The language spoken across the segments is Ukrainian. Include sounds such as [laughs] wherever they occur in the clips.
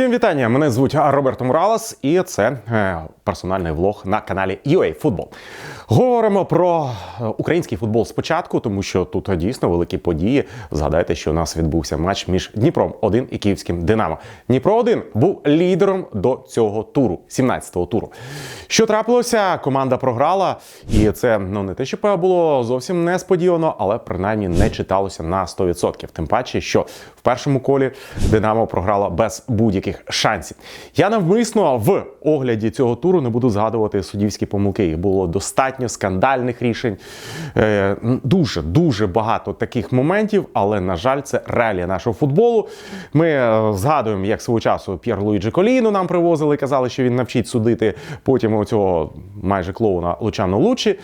Всім вітання! Мене звуть Роберто Муралес, і це е, персональний влог на каналі UA Football. Говоримо про український футбол спочатку, тому що тут дійсно великі події. Згадайте, що у нас відбувся матч між Дніпром 1 і Київським Динамо. Дніпро 1 був лідером до цього туру, 17-го туру. Що трапилося? Команда програла, і це ну не те, що було зовсім несподівано, але принаймні не читалося на 100%. Тим паче, що в першому колі Динамо програла без будь-яких шансів. Я навмисно в огляді цього туру не буду згадувати суддівські помилки. Їх було достатньо скандальних рішень. Е, Дуже дуже багато таких моментів, але на жаль, це реалія нашого футболу. Ми е, згадуємо, як свого часу П'єр Луїджі Коліну нам привозили, казали, що він навчить судити. Потім цього майже клоуна Лучано Лучі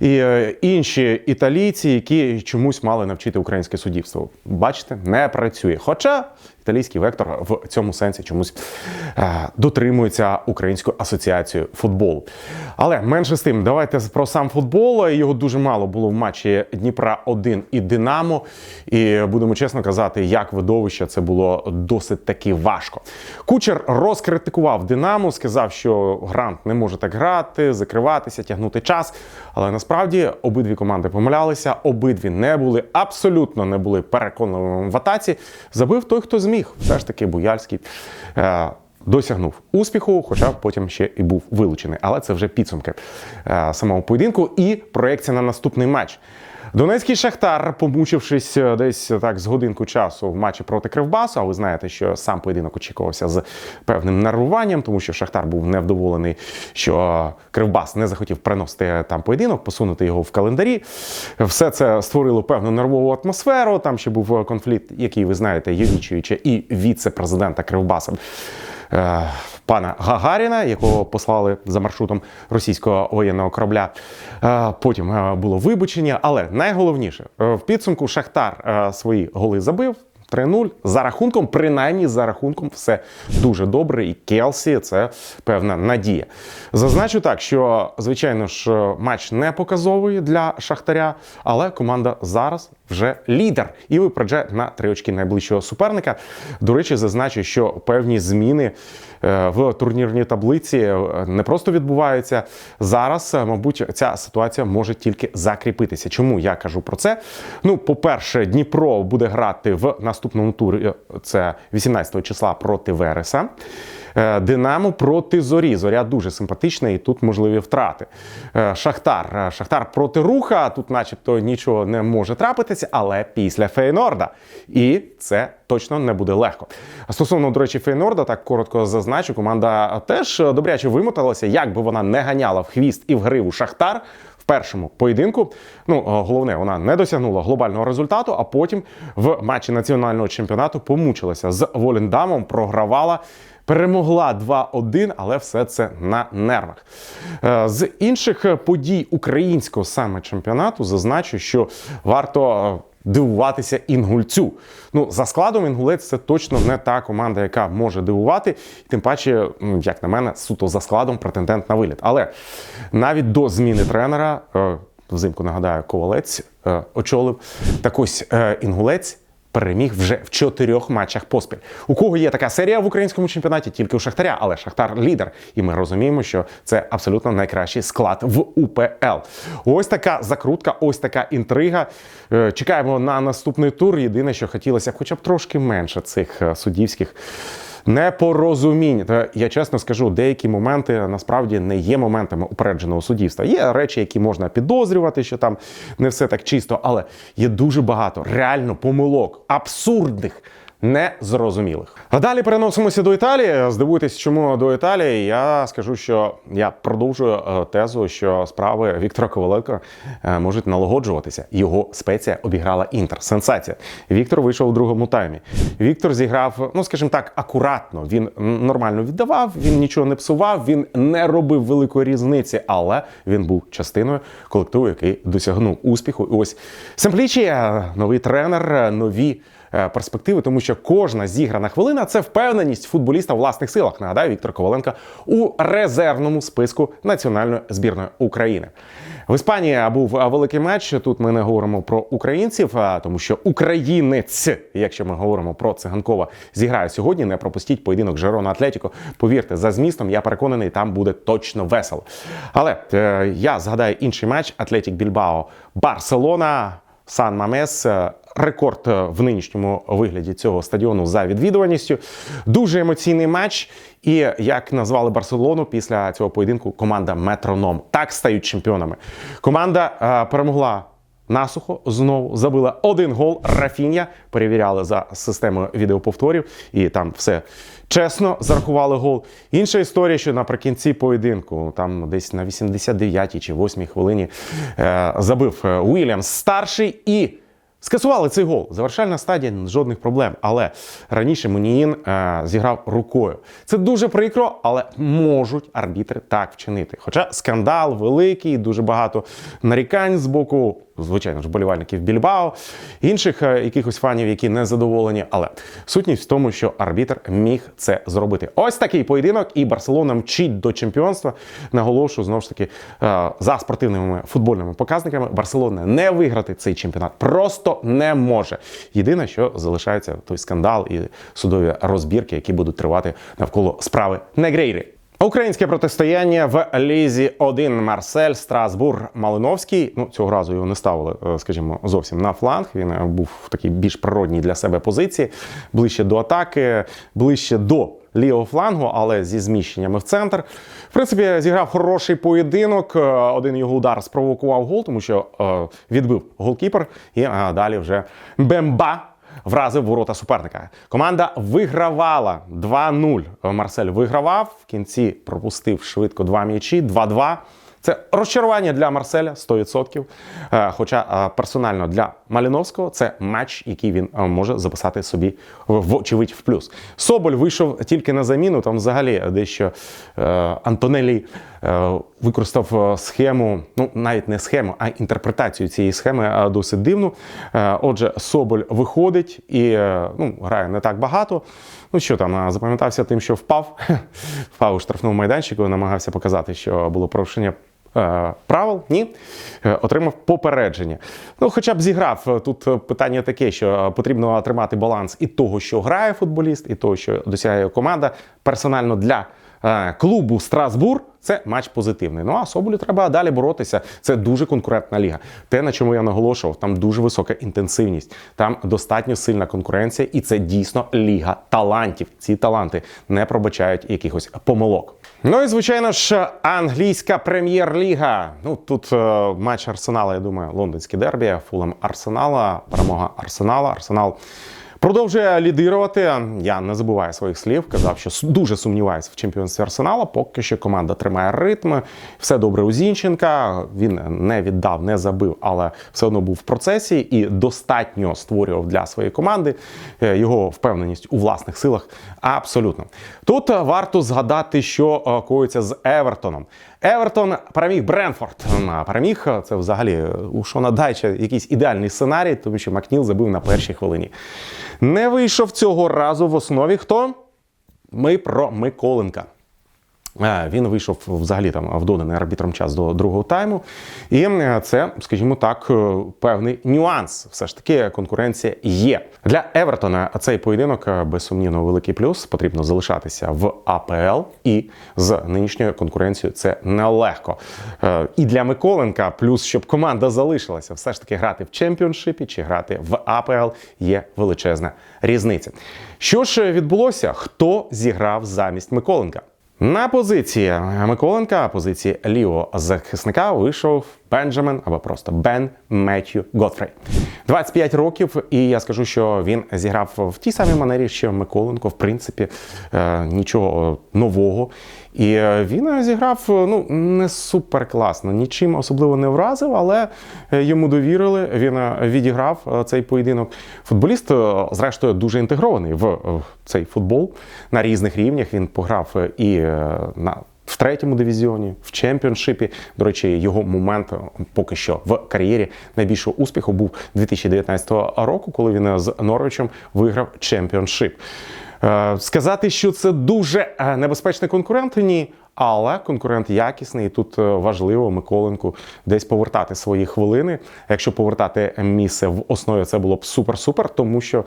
і е, інші італійці, які чомусь мали навчити українське суддівство. Бачите, не працює. Хоча італійський вектор в цьому сенсі чомусь е, дотримується Українською асоціацією футболу. Але менше з тим, давайте про сам футбол. Його дуже мало було в матчі Дніпра 1 і Динамо. І будемо чесно казати, як видовище це було досить таки важко. Кучер розкритикував Динамо, сказав, що грант не може так грати, закриватися, тягнути час. Але насправді обидві команди помилялися, обидві не були абсолютно не були переконливими в атаці. Забив той, хто зміг. Все ж таки Буяльський. Е, Досягнув успіху, хоча потім ще і був вилучений. Але це вже підсумки е, самого поєдинку і проекція на наступний матч. Донецький Шахтар, помучившись е, десь так з годинку часу в матчі проти Кривбасу, а ви знаєте, що сам поєдинок очікувався з певним нервуванням, тому що Шахтар був невдоволений, що Кривбас не захотів приносити там поєдинок, посунути його в календарі. Все це створило певну нервову атмосферу. Там ще був конфлікт, який ви знаєте, Євічуючи і віце-президента Кривбаса. Е, пана Гагаріна, якого послали за маршрутом російського воєнного корабля. Е, потім е, було вибачення, але найголовніше в підсумку Шахтар свої голи забив. 3-0. За рахунком, принаймні за рахунком, все дуже добре. І Келсі це певна надія. Зазначу так, що звичайно ж матч не показовий для Шахтаря, але команда зараз вже лідер і випереджає на три очки найближчого суперника. До речі, зазначу, що певні зміни е, в турнірній таблиці е, не просто відбуваються зараз. е, Мабуть, ця ситуація може тільки закріпитися. Чому я кажу про це? Ну, по-перше, Дніпро буде грати в наступному турі. е, Це 18 числа проти Вереса. Е, Динамо проти зорі. Зоря дуже симпатична, і тут можливі втрати. Е, Шахтар. Шахтар проти руха. Тут, начебто, нічого не може трапитися, але після Фейнорда. І це точно не буде легко. Стосовно, до речі, Фейнорда, так коротко зазначу, команда теж добряче вимоталася, як би вона не ганяла в хвіст і в гриву Шахтар. В першому поєдинку, ну головне, вона не досягнула глобального результату, а потім в матчі національного чемпіонату помучилася з Волендамом, програвала. Перемогла 2-1, але все це на нервах. Е, З інших подій українського саме чемпіонату зазначу, що варто е, дивуватися інгульцю. Ну, за складом інгулець це точно не та команда, яка може дивувати. Тим паче, як на мене, суто за складом претендент на виліт. Але навіть до зміни тренера, е, взимку нагадаю, ковалець е, очолив. Так ось е, інгулець. Переміг вже в чотирьох матчах поспіль. У кого є така серія в українському чемпіонаті, тільки у Шахтаря, але Шахтар лідер. І ми розуміємо, що це абсолютно найкращий склад в УПЛ. Ось така закрутка, ось така інтрига. Е, Чекаємо на наступний тур. Єдине, що хотілося б хоча б трошки менше цих судівських. суддівських непорозумінь. Та я чесно скажу, деякі моменти насправді не є моментами упередженого суддівства. Є речі, які можна підозрювати, що там не все так чисто, але є дуже багато реально помилок, абсурдних. Незрозумілих. А далі переносимося до Італії. Здивуйтесь, чому до Італії. Я скажу, що я продовжую е, тезу, що справи Віктора Коваленка е, можуть налагоджуватися. Його спеція обіграла інтер. Сенсація. Віктор вийшов у другому таймі. Віктор зіграв, ну скажімо так, акуратно. Він нормально віддавав, він нічого не псував, він не робив великої різниці, але він був частиною колективу, який досягнув успіху. І ось Семплічі, новий тренер, нові перспективи, тому що кожна зіграна хвилина це впевненість футболіста в власних силах. Нагадаю, Віктор Коваленко у резервному списку національної збірної України. В Іспанії був великий матч. Тут ми не говоримо про українців, тому що українець, якщо ми говоримо про циганкова, зіграє сьогодні. Не пропустіть поєдинок Жерона Атлетіко. Повірте, за змістом я переконаний, там буде точно весело. Але е, я згадаю інший матч: Атлетік Більбао Барселона. Сан Мамес е, рекорд е, в нинішньому вигляді цього стадіону за відвідуваністю. Дуже емоційний матч. І як назвали Барселону після цього поєдинку, команда Метроном. Так стають чемпіонами. Команда е, перемогла. Насухо знову забила один гол. Рафіння перевіряли за системою відеоповторів, і там все чесно зарахували гол. Інша історія, що наприкінці поєдинку, там десь на 89-й чи 8-й хвилині е, забив е, Уільямс старший і. Скасували цей гол. Завершальна стадія жодних проблем. Але раніше Муніїн е, зіграв рукою. Це дуже прикро, але можуть арбітри так вчинити. Хоча скандал великий, дуже багато нарікань з боку, звичайно ж, болівальників Більбао, інших е, якихось фанів, які не задоволені. Але сутність в тому, що арбітр міг це зробити. Ось такий поєдинок, і Барселона мчить до чемпіонства. Наголошую знову ж таки е, за спортивними футбольними показниками. Барселона не виграти цей чемпіонат просто не може. Єдине, що залишається той скандал і судові розбірки, які будуть тривати навколо справи Негрейри. Українське протистояння в Лізі 1 Марсель Страсбур Малиновський. Ну цього разу його не ставили, е, скажімо, зовсім на фланг. Він е, був в такій більш природній для себе позиції, ближче до атаки, ближче до лівого флангу, але зі зміщеннями в центр. В принципі, зіграв хороший поєдинок. Е, Один його удар спровокував гол, тому що відбив голкіпер, і е, далі вже Бемба вразив ворота суперника. Команда вигравала 2-0. Марсель вигравав. В кінці пропустив швидко два м'ячі, 2-2. Це розчарування для Марселя 100%. Е, Хоча е, персонально для Маліновського це матч, який він е, може записати собі в очевидь в плюс. Соболь вийшов тільки на заміну. Там взагалі дещо Антонелі використав схему, ну навіть не схему, а інтерпретацію цієї схеми досить дивну. Отже, Соболь виходить і ну, грає не так багато. Ну що там, запам'ятався тим, що впав, [laughs] впав у штрафному майданчику, намагався показати, що було порушення. Е, Правил ні, Е, отримав попередження. Ну, хоча б зіграв. Е, Тут питання таке, що потрібно тримати баланс і того, що грає футболіст, і того, що досягає команда. Персонально для клубу Страсбур це матч позитивний. Ну а Соболю треба далі боротися. Це дуже конкурентна ліга. Те, на чому я наголошував, там дуже висока інтенсивність, там достатньо сильна конкуренція, і це дійсно ліга талантів. Ці таланти не пробачають якихось помилок. Ну і звичайно ж, англійська прем'єр-ліга. Ну тут е, матч Арсенала, я думаю, лондонське дербі, фулем Арсенала, перемога Арсенала. Арсенал. Продовжує лідирувати. Я не забуваю своїх слів. Казав, що дуже сумніваюся в чемпіонстві Арсенала. Поки що команда тримає ритм. Все добре у Зінченка. Він не віддав, не забив, але все одно був в процесі і достатньо створював для своєї команди Е, його впевненість у власних силах. Абсолютно. Тут варто згадати, що е, коїться з Евертоном. Евертон переміг Бренфорд. Переміг е, це взагалі е, у Шона якийсь ідеальний сценарій, тому що Макніл забив на першій хвилині. Не вийшов цього разу в основі хто? Ми про Миколенка. Е, Він вийшов взагалі там в доданий арбітром час до другого тайму. І е, це, скажімо так, е, певний нюанс. Все ж таки, конкуренція є. Для Евертона цей поєдинок безсумнівно великий плюс. Потрібно залишатися в АПЛ, і з нинішньою конкуренцією це нелегко. І для Миколенка, плюс, щоб команда залишилася, все ж таки грати в чемпіоншипі чи грати в АПЛ є величезна різниця. Що ж відбулося? Хто зіграв замість Миколенка? На позиції Миколенка, позиції лівого захисника, вийшов Бенджамен або просто Бен Меттью Готфрей. 25 років, і я скажу, що він зіграв в тій самій манері, що Миколенко, в принципі, е, нічого нового. І е, він е, зіграв е, ну не супер класно, нічим особливо не вразив, але е, йому довірили. Він е, відіграв е, цей поєдинок. Футболіст, е, зрештою, дуже інтегрований в е, цей футбол на різних рівнях. Він пограв е, і е, на. В третьому дивізіоні, в чемпіоншипі. До речі, його момент е, поки що в кар'єрі найбільшого успіху був 2019 року, коли він е, з Норвичем виграв чемпіоншип. Е, Сказати, що це дуже небезпечний конкурент, ні. Але конкурент якісний, і тут е, важливо Миколенку десь повертати свої хвилини. Якщо повертати місце в основі, це було б супер-супер, тому що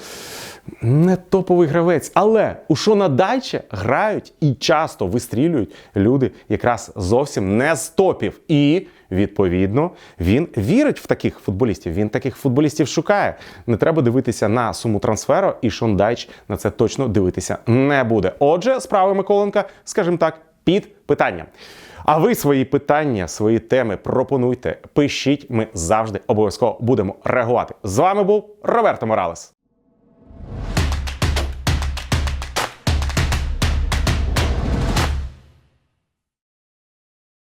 не топовий гравець. Але у Шона Дайче грають і часто вистрілюють люди якраз зовсім не з топів. І відповідно він вірить в таких футболістів. Він таких футболістів шукає. Не треба дивитися на суму трансферу, і Шон Дайч на це точно дивитися не буде. Отже, справи Миколенка, скажімо так, під питанням. А ви свої питання, свої теми пропонуйте, пишіть. Ми завжди обов'язково будемо реагувати. З вами був Роберто Моралес.